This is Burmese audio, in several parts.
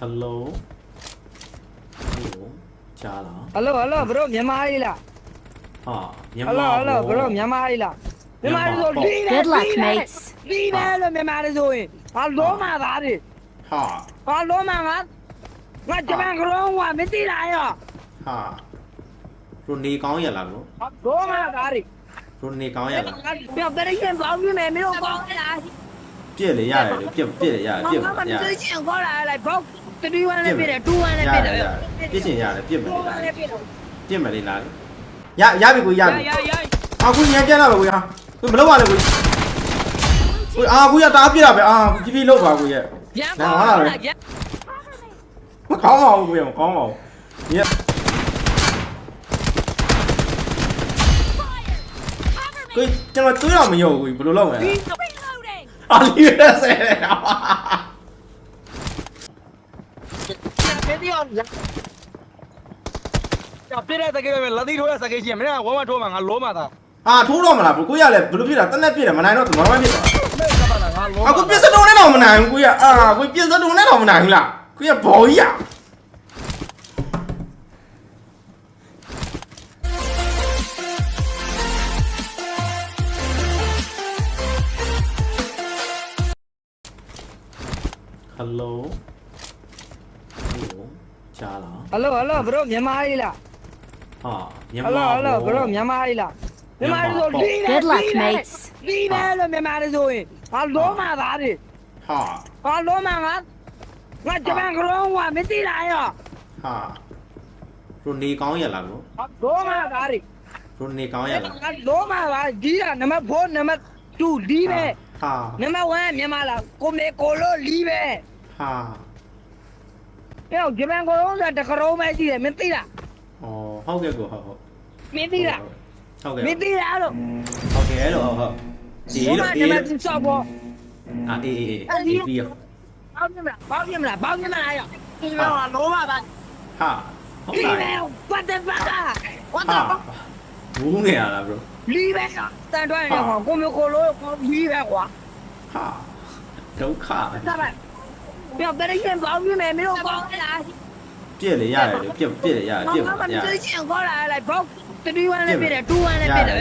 ဟယ်လိုဟယ်လိုကြားလားဟယ်လိုဟယ်လိုဘရိုမြန်မာကြီးလား ဟာမြဟယ်လိုဟယ်လိုဘရိုမြန်မာကြီးလားမြန်မာကြီးဆိုလီးတယ် Good luck, လီးတယ် mates. လီးတယ်လို့မြန်မာကြီးဆိုရင်ဟာလုံးမသားတယ်ဟာဟာလုံးမငါငါဂျပန်ကလုံးကမသိလားရောဟာဘရိုနေကောင်းရလားဘရိုဟာလုံးမသားတယ်ဘရိုနေကောင်းရလားပြောတရရင်ပေါင်းနေမယ်မင်းတို့ကောင်းလားပြည့်လေရတယ်လို့ပြည့်ပြည့်လေရတယ်ပြည့်ငါပါမရသိချင်ခေါ်လာလိုက်ဘောက် 3 1နဲ့ပြည့်တယ်2 1နဲ့ရပြည့်ရတယ်ရပြည့်ချင်ရတယ်ပြည့်မယ်2လေလား1နဲ့ပြည့်တယ်ပြည့်မယ်လေလားရရပြီကိုရရပြီရရအာကိုညံပြတ်လာပါကိုရကိုမလုပ်ပါနဲ့ကိုကိုအာကိုရတားပြတာပဲအာပြပြလုပ်ပါကိုရရန်ကောင်းလားရန်မကောင်းပါဘူးကိုရမကောင်းပါဘူးညကိုကျွန်တော်တွေးတော့မရောဘူးကိုဘယ်လိုလုပ်မလဲ Reloading! အာလီရက်ဆဲတယ် နေပြီးအောင်ကြာပြတဲ့တကယ်ပဲလက်သီးထိုးရစကေးချင်းမင်းကဝမ်းမထိုးမှာငါလုံးမှာသာအာထိုးတော့မလားဘကိုရလဲဘလို့ဖြစ်တာတက်လက်ပြစ်တယ်မနိုင်တော့သမားမဖြစ်တာမဲ့ကပါလားငါလုံးအခုပြစ်စတုံးနဲ့တော့မနိုင်ဘူးကိုရအာကိုပြစ်စတုံးနဲ့တော့မနိုင်ဘူးလားကိုရဘောကြီးရ Hello hello bro မြန်မာကြီးလားဟာမြမ Hello hello bro မြန်မာကြီးလားမြန်မာကြီးဆိုလီးတယ် Good luck, mates. လီးတယ်လို့မြန်မာကြီးဆိုရင်ဟာလုံးမသားတယ်ဟာဟာလုံးမငါငါဂျပန်ကလုံးကမသိလားရောဟာဘရိုနေကောင်းရလားဘရိုဟာလုံးမသားတယ်ဘရိုနေကောင်းရလားငါလုံးမသားဒီကနံပါတ်4နံပါတ်2လီးပဲဟာနံပါတ်1မြန်မာလားကိုမေကိုလိုလီးပဲဟာ ။အဲ့တော့ဂျပန်ကိုယ်လုံးဆိုတာတကရုံးပဲရှိတယ်မင်းသိလား။အော်ဟုတ်ကဲ့ကိုဟုတ်ဟုတ်။မင်းသိလား။ဟုတ်ကဲ့။မင်းသိလားလို့။ဟုတ်ကဲ့လို့ဟုတ်ဟုတ်။ဒီလိုဒီလိုစောက်ပေါ်။အာအေးအေးအေးဒီရော။ပေါင်းမြမလားပေါင်းမြမလားပေါင်းမြမလားရော။ဒီကောင်ကလောပါပါ။ဟာဟုတ်လား။ဒီကောင်ပတ်တယ်ပတ်တာ။ What the fuck ။ဘူးငယ်ရလား bro ။လီးပဲ။တန်တွန်းရတဲ့ကောင်ကိုမျိုးကိုလို့လီးပဲကွာ။ဟာဒုက္ခ။ဆက်ပါ။ မင်းဘယ်လိုရှင်ပေါင်းပြမယ်မင်းတို့ပေါင်းလားပြက်လေရတယ်လေပြက်ပြက်လေရတယ်ပြက်ပါမရတပြက်ယ်ရှင်ခေါ်လာလိုက်ဘောက်31နဲ့ပြည့်တယ်21နဲ့ပြည့်တယ်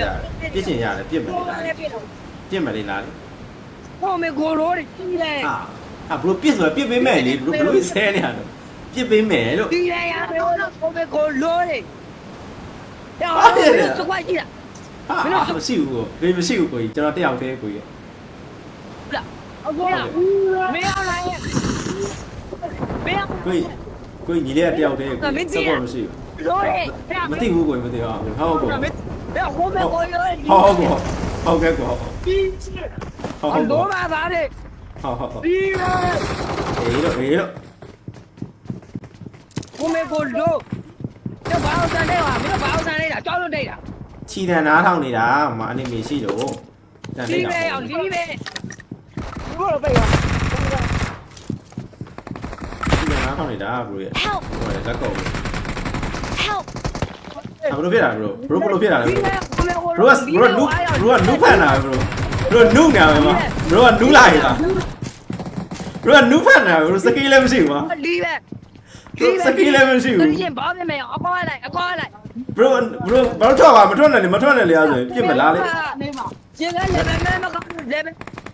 ပြက်ချင်ရတယ်ပြက်မလေလား21နဲ့ပြည့်တယ်ပြက်မလေလားဟိုမေကိုရိုးကြီးလဲဟာဟာဘလို့ပြက်ဆိုပြက်ပေးမယ်လေဘလို့ဘလို့ဆဲနေရတော့ပြက်ပေးမယ်လို့ကြီးလဲရမေကိုကိုမေကိုရိုးတယ်တော်တော်စကွာကြီးလားဟာမရှိဘူးကိုဒီမရှိဘူးကိုကြီးကျွန်တော်တယောက်တည်းကိုကြီးဟုတ်လားအခုလားမင်းအောင်လိုက် 贵贵，你咧钓的？什么鱼？罗汉，没第五个没钓啊？好好过。没啊，后面过来了。好好过，好好过，好好过。好。好多办法的。好好好。厉害。哎呦哎呦。后面过路，要爬山的啊，要爬山的了，走路的了。去天南趟的了，买点米汽油。厉害，要厉害。我被。 ထောင်နေတာဘရိုရဲ့ဟိုလေလက်ကောက် help ဘရိုဖြစ်တာဘရိုဘရိုဘလိုဖြစ်တာလဲဘရိုဘရိုကဘရိုကနူးဘရိုကနူးဖန်တာဘရိုဘရိုနူးနေမှာဘရိုကနူးလာရတာဘရိုကနူးဖန်တာဘရိုစကီလည်းမရှိဘူးမလီးပဲစကီလည်းမရှိဘူးသူရင်ဘာပဲမရအကောလိုက်အကောလိုက်ဘရိုဘရိုဘာထွက်ပါမထွက်နဲ့လေမထွက်နဲ့လေအားဆိုရင်ပြစ်မလားလေကျင်းကလည်းမမကောင်းလည်း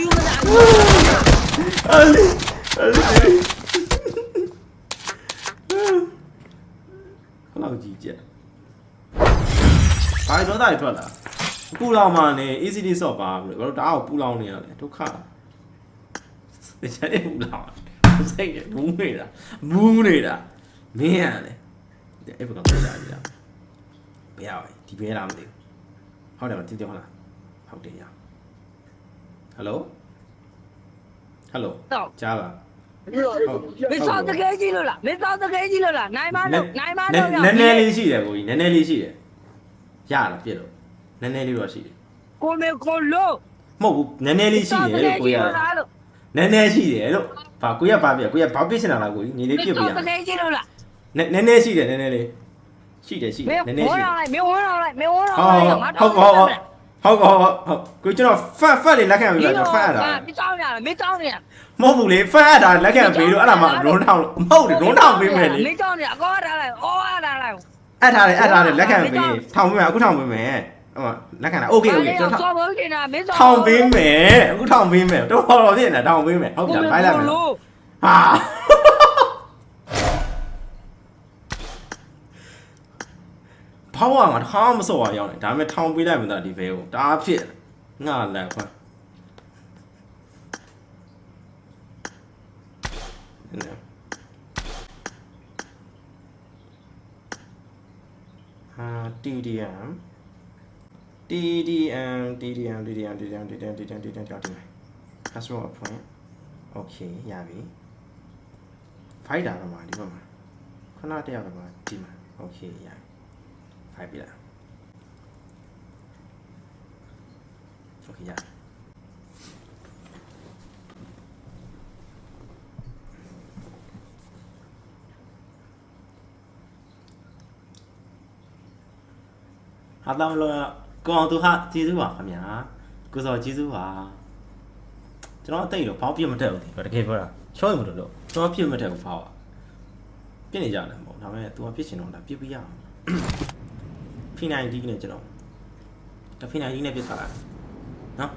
用了，အဲ့လေအဲ့လေခလောက်ကြီးကြက်ဘာပြောတာထွက်လာပူလောင်မှနေ easily ဆော့ပါဘရိုဘာလို့တအားကိုပူလောင်နေရလဲဒုက္ခတခြားနေပူလောင်စိတ်ဘူးနေတာမူးနေတာမင်းရတယ်အဲ့ဘကောင်ကြာကြာဘယ်ရလဲဒီဘဲလားမသိဘူး ဟုတ်တယ်မတင်တယ်ဟုတ်လားဟုတ်တယ်ရဟယ်လိုဟယ်လိုကြားပါမင်းစားတကယ်ကြီးလို့လားမင်းစားတကယ်ကြီးလို့လားနိုင်မလို့နိုင်မလို့နည်းနည်းလေးရှိတယ်ကိုကြီးနည်းနည်းလေးရှိတယ်ရလားပြည့်လို့နည်းနည်းလေးတော့ရှိတယ်ကိုမေကိုလို့မဟုတ်ဘူးနည်းနည်းလေးရှိတယ်လို့ကိုရနည်းနည်းရှိတယ်လို့ဘာကိုရဘာပြကိုရဘာပြစ်ချင်တာလားကိုကြီးညီလေးပြစ်ပြရနည်းနည်းရှိတယ်နည်းနည်းလေး ရှိတယ်ရှိတမယ်င်းနည်းနည်းဝန်းရှိတယ် တော့လိုက်မင်းဝန်းတော့လိုက်မင်းဝန်းတော့ဟုလိုတ်က်ဟုတ်ဟုတ်ဟုတ်ဟုတ်ဟုတ်ဟုတ်ဟုတ်ကိုကျွန်တော် fat fat လေးလက်ခံပေးပါကျွန်တော် fat အပ်တာမင်းတောင်းရမင်းတောင်းရမဟုတ်ဘူးလေ fat အပ်တာလက်ခံပေးလို့အဲ့ဒါမှ round down မဟုတ်ဘူး round down ပေးမယ်လေမင်းတောင်းရအကောထားလိုက်အော်ထားလိုက်အပ်ထားတယ်အပ်ထားတယ်လက်ခံပေးထောင်ပေးမယ်အခုထောင်ပေးမယ်ဟိုလက်ခံတာ okay okay ကျွန်တော်ထောင်ဆော်ဖို့ကျင်တာမင်းထောင်ပေးမယ်အခုထောင်ပေးမယ်တော်တော်ဖြစ်နေတာထောင်ပေးမယ်ဟုတ်ကဲ့ဘိုင်းလိုက်မယ်ဟာ ဘောင်းကငါတစ်ခါမစော့ရအောင်လေဒါပေမဲ့ထောင်ပေးလိုက်မှသာဒီဘဲကိုဒါဖြစ်ငါလက်ခွန်းဟာ TDM TDM TDM TDM TDM TDM TDM TDM TDM password အဖွင့် okay ရပြီ fight တာတော့မှာဒီဘက်မှာခဏတယောက်ကမှာဒီမှာ okay ရပြီ fight ပြီလား okay ရပြီဟာတောင်းလို့ကောင်းသူဟာကျေးဇူးပါခင်ဗျာကိုစောကျေးဇူးပါကျွန်တော်အသိတော့ဘောင်းပြတ်မတက်ဘူးဒီတကယ်ပြောတာချောရင်မလို့လို့ကျွန်တော်ပြတ်မတက်ဘူးဘောင်းอ่ะပြစ်နေကြတယ်မဟုတ်ဒါပေမဲ့ तू ကပြစ်ချင်တော့ဒါပြစ်ပြရအောင် ဖိနိုင်ဒီနဲ့ကျွန်တော်တဖိနိုင်ဒီနဲ့ပြစ်ထားလိုက်နော်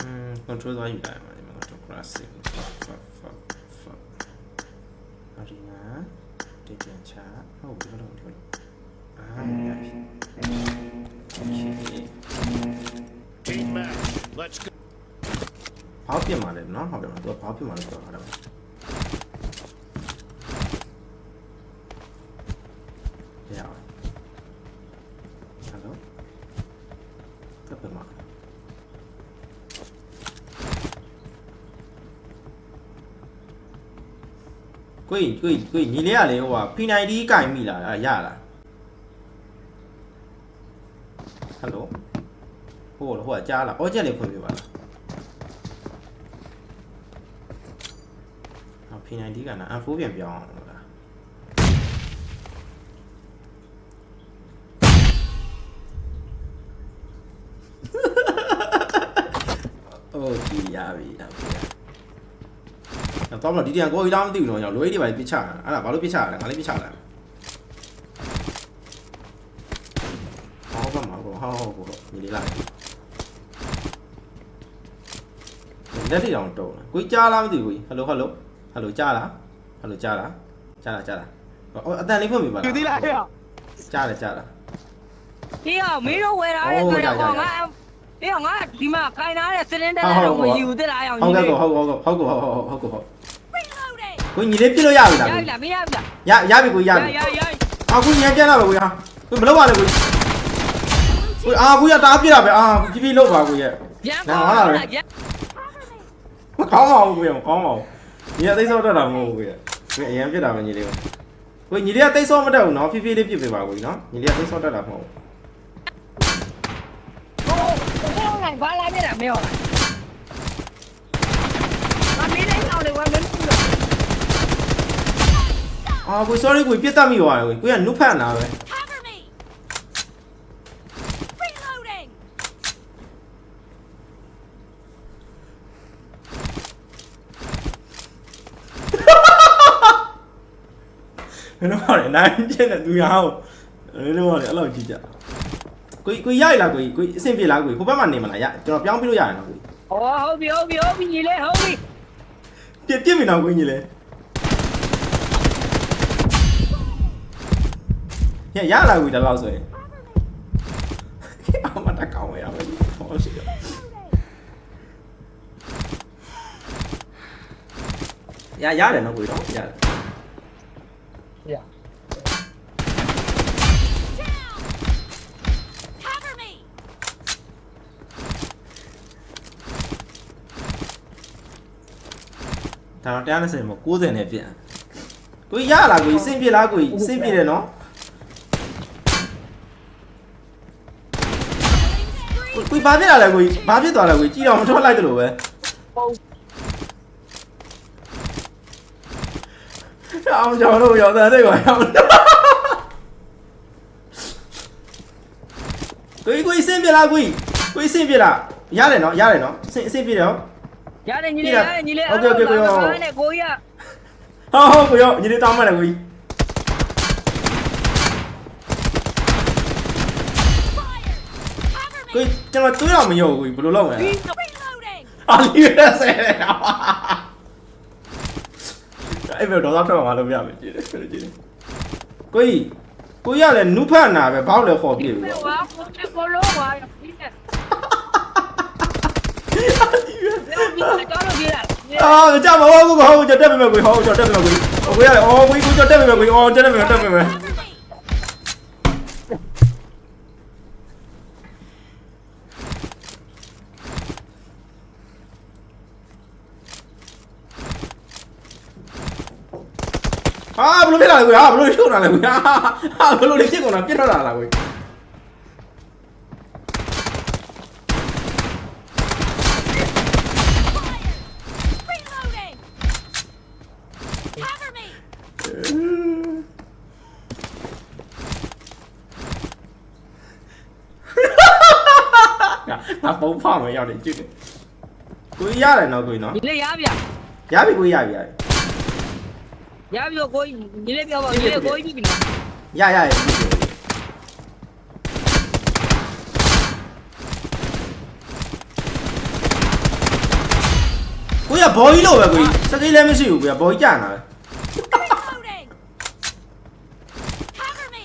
อืม control သွားယူလိုက်ပါဒီမှာ control classic fuck fuck fuck fuck အရီနာတေချန်ချာဟုတ်ပြီလို့ဒီလိုအာရပြီ okay Team match. Let's go. ဘာဖြစ်မှာလဲနော်ဟုတ်တယ်သူကဘာဖြစ်မှာလဲဆိုတော့ဟာတော့ရအောင်ဟယ်လိုတပ်ပြမှာ ကိုကြီးကိုကြီးကိုကြီးညီလေးကလေဟိုက P90 ကင်မိလားအဲ့ရလားဟယ်လိုဟိုဟိုကကြားလားအော်ချက်လေးဖွင့်ပြပါလား ဟော P90 ကနာ F4 ပြန်ပြောင်းအောင်လို့လားโอเคရပြီရပြီ တော့တော့ဒီတန်ကိုကြီးတောင်းမသိဘူးတော့ကျွန်တော်လွေးတွေပါပြစ်ချတာအဲ့ဒါဘာလို့ပြစ်ချရလဲငါလည်းပြစ်ချလာဟောပါမှာကောဟောဟောကောညီလေးလာလက်တွေတောင်တုံးကိုကြီးကြားလားမသိဘူးကိုကြီးဟယ်လိုဟယ်လိုဟယ်လိုကြားလားဟယ်လိုကြားလားကြားလားကြားလားအော်အတန်လေးဖွင့်ပြပါလားယူသေးလားဟဲ့ကြားတယ်ကြားလားဒီကမင်းတို့ဝယ်ထားတဲ့ဆိုတော့ငါဒီကငါဒီမှာခိုင်ထားတဲ့စရင်တဲ့တော့မယူသေးလားအောင်ဟုတ်ကဲ့ကြီးကောဟုတ်ကောဟုတ်ကောဟုတ်ကောဟုတ်ကောဟုတ် Reloading! ကိုညီလေးပြစ်လို့ရပြီလားရကိုပြီလားမရပြီလားရရပြီကိုရရပြီရရအာကိုညီပြန်လာပါကိုရကိုမလုပ်ပါနဲ့ကိုကိုအာကိုရတားပြစ်တာပဲအာပြပြလုပ်ပါကိုရရန်ကောရမကောင်းပါဘူးကိုရမကောင်းပါဘူးညီကသိစောတတ်တာမဟုတ်ဘူးကိုရကိုအရင်ပြစ်တာပဲညီလေးကိုကိုညီလေးကသိစောမတတ်ဘူးနော်ဖြည်းဖြည်းလေးပြစ်ပေးပါကိုနော်ညီလေးကသိစောတတ်တာမဟုတ်ဘူးဟိုဟိုဘာလာနေတာမင်းဟောအမေတိုင်းအောင်လေဝမ်းမင်းဘူးလို့ အာကို sorry ကိုပြစ်တတ်မိသွားတယ်ကိုကိုရနုဖတ်နာပဲ Cover me! Reloading! ဘယ်တော့မှလည်းနိုင်ပြည့်တဲ့သူရအောင်ဘယ်တော့မှလည်းအဲ့လိုကြည့်ကြကိုကိုရိုက်လားကိုကိုအဆင်ပြေလားကိုဟိုဘက်မှာနေမလားရကျွန်တော်ပြောင်းပြလို့ရရနော်ကိုဟောဟုတ်ပြီဟုတ်ပြီဟုတ်ပြီညီလေးဟုတ်ပြီပြစ်ပြစ်မိတော့ကိုကြီးလေ ရရလာကိုဒါလောက်ဆိုရင်အမတကောင်းရပါဘူးဟောရှိရရတယ်နော်ကိုတော့ရတယ်ရ Down! Cover me! ဒါတော့တရားနဲ့ဆိုရင်90နဲ့ပြန်ကိုရလာကိုစင်ပြေလားကိုစင်ပြေတယ်နော် ကြီးဘာဖြစ်လာလဲကိုကြီးဘာဖြစ်သွားလဲကိုကြီးကြည်တော်မထွက်လိုက်တယ်လို့ပဲအောင်ကြောင်တို့ရောက်တဲ့တဲ့ကွာရောက်ကိုကြီးကိုကြီးစင်ပြလားကိုကြီးကိုကြီးစင်ပြလားရတယ်နော်ရတယ်နော်စင်စင်ပြတော့ရတယ်ညီလေးရတယ်ညီလေးโอเคโอเคကိုကြီးကိုကြီးဟောဟောကိုကြီးညီလေးတောင်းမှန်းတယ်ကိုကြီး ကို me! ကြီးကျွန်တော်တွေးတော့မရောဘူးကိုကြီးဘယ်လိုလုပ်မလဲ Reloading! အာလီရဆဲတယ်အဲ့ဘယ်တော့တော့ထွက်မှာလို့ပြမယ်ကြည့်တယ်ကြည့်တယ်ကိုကြီးကိုကြီးကလည်းနုဖတ်နာပဲဘောက်လည်းခေါ်ပြည့်ပြီဟိုပေါ့ကကိုချကိုလောပါပြီးတယ်တော်တော်ကြီးလားအာမကြမဟုတ်ဘူးကိုဟုတ်ကြတက်ပြီမယ်ကိုဟုတ်ကြတက်ပြီမယ်ကိုကိုရတယ်အော်ကိုကိုကြတက်ပြီမယ်ကိုအော်တက်ပြီမယ်တက်ပြီမယ် Cover me! ဟာ ဘယ်လိုဖြစ်လာလဲကိုဟာဘယ်လိုရှုပ်လာလဲကိုဟာဘယ်လိုလဲဖြစ်ကုန်တာပြတ်ထွက်လာလားကို Reloading! Cover me! ငါပုံဖောက်မယ်ရောက်တယ်ကြည့်တယ်ကိုရတယ်နော်ကိုနော်ညီလေးရပြရပြီကိုရပြီရပြီ ရပြီကိုကြီးညီလေးပြောပါညီလေးကိုကြီးပြီနော်ရရရကိုရဘော်ကြီးလို့ပဲကိုစကိလည်းမရှိဘူးကိုရဘော်ကြီးကြာနာပဲ Reloading! Cover me!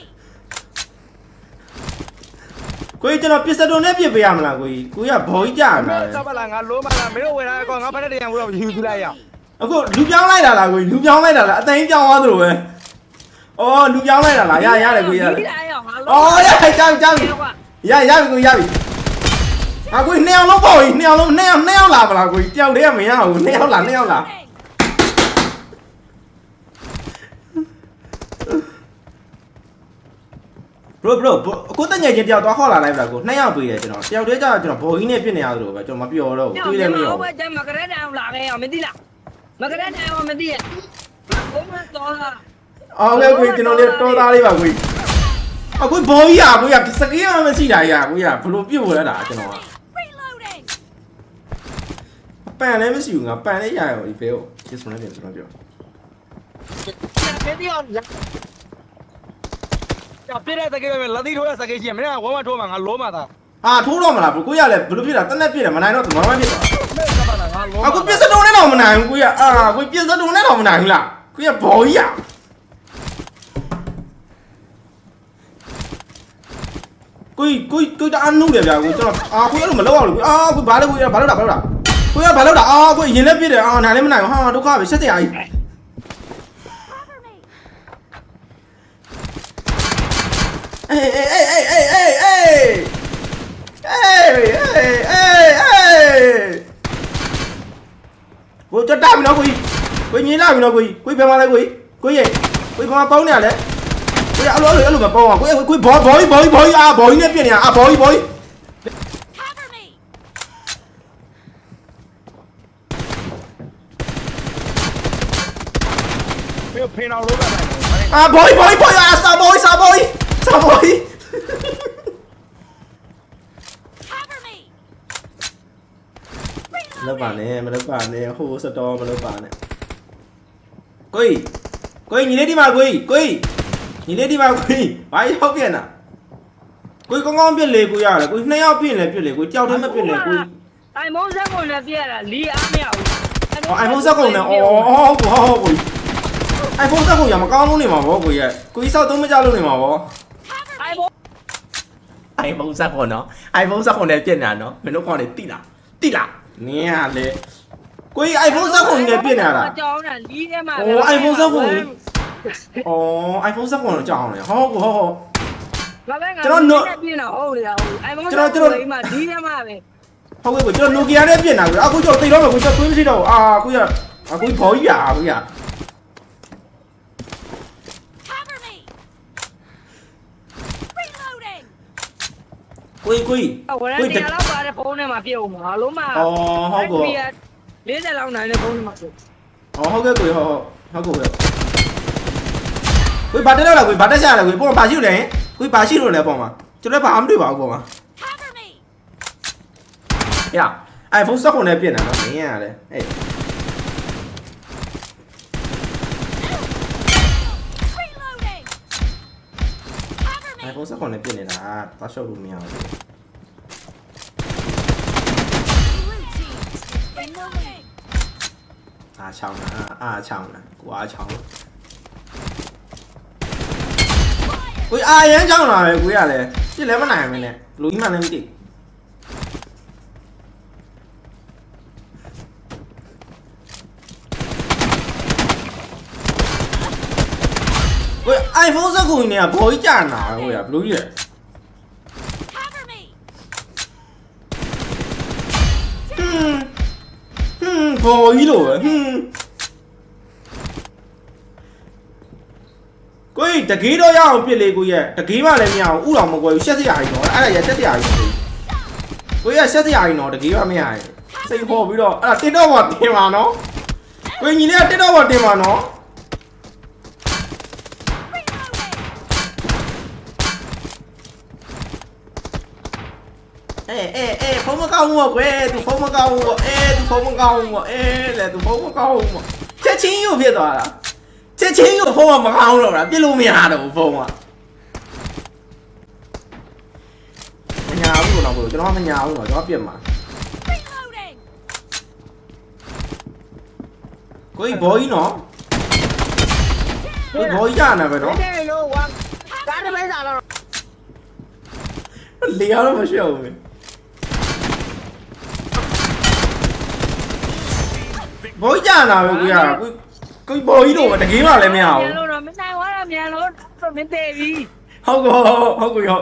ကိုကြီးကျွန်တော်ပစ္စတိုနဲ့ပြစ်ပေးရမလားကိုကြီးကိုရဘော်ကြီးကြာနာမဲပဲစပါလားငါလုံးမလားမင်းတို့ဝယ်ထားကောင်ငါဖက်တဲ့တရားဘူးတော့ယူသူလိုက်ရအောင် အခုလူပြောင်းလိုက်တာလားကိုကြီးလူပြောင်းလိုက်တာလားအသိပြောင်းသွားသလိုပဲအော်လူပြောင်းလိုက်တာလားရရတယ်ကိုကြီးရတယ်ဒီလိုက်အောင်ငါအော်ရရကြောက်ကြောက်ရရပြီကိုရပြီအကိုနှစ်ယောက်လုံးပေါ့ကြီးနှစ်ယောက်လုံးနှစ်ယောက်နှစ်ယောက်လာပါလားကိုကြီးတယောက်တည်းကမရဘူးနှစ်ယောက်လာနှစ်ယောက်လာ bro bro ကိုတက်ငယ်ချင်းတယောက်သွားခေါ်လာလိုက်ပါကိုနှစ်ယောက်ပေးတယ်ကျွန်တော်တယောက်တည်းကျတော့ကျွန်တော်ဘော်ကြီးနဲ့ပြစ်နေရသလိုပဲကျွန်တော်မပြောတော့ဘူးတွေးလည်းမရောဘယ်ကျမကရက်တောင်လာခဲ့အောင်မသိလား မကရက်တောင်မသိရဘုံမတော်လား အော်ဟုတ်ကဲ့ကျွန်တော်လေးတော်သားလေးပါကိုအခုဘော်ကြီးอ่ะကိုရစကီးမှမရှိတာကြီးอ่ะကိုရဘလို့ပြုတ်ဝဲတာကျွန်တော် Reloading! ပန်လည်းမရှိဘူးငါပန်လေးရရောဒီဖေကိုကျေစွန်လည်းပြန်ကျွန်တော်ပြော မသိအောင် ကြောက်ပြတဲ့စကေးပဲလက်သီးထိုးတဲ့စကေးချင်းမင်းကဝမ်းမထိုးမှာငါလုံးမသား ဟာထိုးတော့မလားကိုရလည်းဘလို့ဖြစ်တာတက်နဲ့ပြစ်တယ်မနိုင်တော့ဘာမှဖြစ်သွား မဲစပါလားငါလုံး အခုပြစ်စတုံးနဲ့တော့မနိုင်ဘူးကိုရအာကိုပြစ်စတုံးနဲ့တော့မနိုင်ဘူးလားကိုရဘော်ကြီးอ่ะကိုကိုကိုတအားနှုတ်တယ်ဗျာကိုကျွန်တော်အာကိုရလို့မလောက်အောင်လို့အာကိုဘာလဲကိုရဘာလို့တာဘာလို့တာကိုရဘာလို့တာအာကိုရင်လည်းပြစ်တယ်အာနိုင်လည်းမနိုင်ဘူးဟာဒုက္ခပဲဆက်စရာကြီး Cover me! အေးအေးအေးအေးအေးအေးအေးအေးအေးအေး ကိုကြတာပြီနော်ကိုကြီးကိုညင်းလာပြီနော်ကိုကြီးကိုဘယ်မှာလဲကိုကြီးကိုရဲ့ကိုဘယ်မှာပေါင်းနေရလဲကိုရအဲ့လိုအဲ့လိုမပေါင်းအောင်ကိုကိုဘောဘောကြီးဘောကြီးဘောကြီးအာဘောကြီးနဲ့ပြစ်နေတာအာဘောကြီးဘောကြီး Cover me! ဖေးဖေးအောင်လုံးပါမယ်အာဘောကြီးဘောကြီးဘောကြီးအာစာဘောကြီးစာဘောကြီးစာဘောကြီး Cover me! မ လုပ်ပါနဲ့မလုပ်ပါနဲ့ဟိုစတော်မလုပ်ပါနဲ့ကိုကြီးကိုကြီးညီလေးဒီမှာကိုကြီးကိုကြီးညီလေးဒီမှာကိုကြီးဘာရောက်ပြန်တာကိုကြီးကောင်းကောင်းပြစ်လေကိုရတယ်ကိုကြီးနှစ်ယောက်ပြစ်လေပြစ်လေကိုကြောက်တယ်မပြစ်လေကိုအိုင်မုန်းဆက်ကုန်နဲ့ပြရတာလီအားမရဘူးအော် iPhone 7ကုန်နဲ့အော်ဟုတ်ဟုတ်ဟုတ်ကိုကြီး iPhone 7ကုန်ရမကောင်းလို့နေမှာဗောကိုကြီးကိုကြီးစောက်သုံးမကြလို့နေမှာဗောအိုင်မုန်း iPhone 7ကုန်နော် iPhone 7ကုန်နဲ့ပြစ်နေတာနော်မင်းတို့ကောင်နေတိလားတိလား နင်းရလေကိုကြီး iPhone 7ကုန်နဲ့ပြစ်နေတာကြောင်းတာလီထဲမှာအော် iPhone 7ကုန်အော် iPhone 7ကုန်တော့ကြောက်အောင်လေဟောကိုဟောဟောဘာပဲငါကျွန်တော်နို့ပြင်းတော့ဟုတ်လေဟုတ်အိုင်မုန်းကျွန်တော်ကျွန်တော်ဒီမှာလီထဲမှာပဲဟုတ်ကဲ့ကိုကျွန်တော် Nokia နဲ့ပြင်တာကိုအခုကျွန်တော်သိတော့မယ်ကိုကျွန်တော်တွေးမရှိတော့ဘူးအာကိုရအခုဘောကြီးอ่ะကိုရ ကိုကြီးကိုကြီးဝရန်တီယာလောက်ပါတဲ့ဖုန်းထဲမှာပြည့်အောင်ဘာလို့မှအော်ဟုတ်ကော40လောက်နိုင်တဲ့ဖုန်းထဲမှာပြည့်အော်ဟုတ်ကဲ့ကိုကြီးဟုတ်ဟုတ်ဟုတ်ကောကိုကြီးဘာတက်တော့လဲကိုကြီးဘာတက်ချရလဲကိုကြီးပုံဘာရှိလို့လဲကိုကြီးဘာရှိလို့လဲပုံမှာကျွန်တော်ဘာမှမတွေ့ပါဘူးပုံမှာရ iPhone 16နဲ့ပြင်တာနော်မင်းရတယ်ဟဲ့ 69နဲ့ပြစ်နေတာသွားရှုပ်လို့မရဘူးအာချောင်းနာအာချောင်းနာကိုအာချောင်းကိုအာရန်ချောင်းနာပဲကိုရလဲပြစ်လဲမနိုင်မင်းနဲ့လူကြီးမှလည်းမသိဘူး iPhone 16နဲ့ကဘောကြီးကြာနာကိုရဘလူးကြီးလဲ Cover me. ဟွန်းဟွန်းဘောကြီးလို့ပဲဟွန်းကိုကြီးတကေးတော့ရအောင်ပြစ်လေကိုကြီးတကေးမှလည်းမရအောင်ဥတော်မကွယ်ဘူးရှက်စရာကြီးတော့အဲ့ဒါရရှက်စရာကြီးကိုကြီးကရှက်စရာကြီးတော့တကေးမှမရရင်စိတ်ပေါ်ပြီးတော့အဲ့ဒါတင်တော့ပေါ်တင်ပါနော်ကိုကြီးညီလေးကတင်တော့ပေါ်တင်ပါနော် Reloading. အေးအေးအေးဖုန်းမကောင်းဘူးကွယ်သူဖုန်းမကောင်းဘူးအေးသူဖုန်းမကောင်းဘူးအေးလေသူဖုန်းမကောင်းဘူးချက်ချင်းရုပ်ဖြစ်သွားတာချက်ချင်းရုပ်ဖုန်းကမကောင်းတော့တာပြစ်လို့မရတော့ဘူးဖုန်းကမညာဘူးတော့ဘူးကျွန်တော်မညာဘူးတော့ကျွန်တော်ပြစ်မှာ Reloading. ကိုကြီးဘောကြီးနော်ကိုကြီးဘောကြီးရနာပဲနော်တဲ့လို့ဝါကားတမဲစားတော့လေရတော့မရှိဘူး ဘောကြီးရနာပဲကိုရကိုကိုဘောကြီးတော့တကယ်မှလည်းမရဘူးမြန်လို့တော့မနိုင်ဝါရမြန်လို့ဆိုမင်းသေးပြီဟုတ်ကောဟုတ်ကော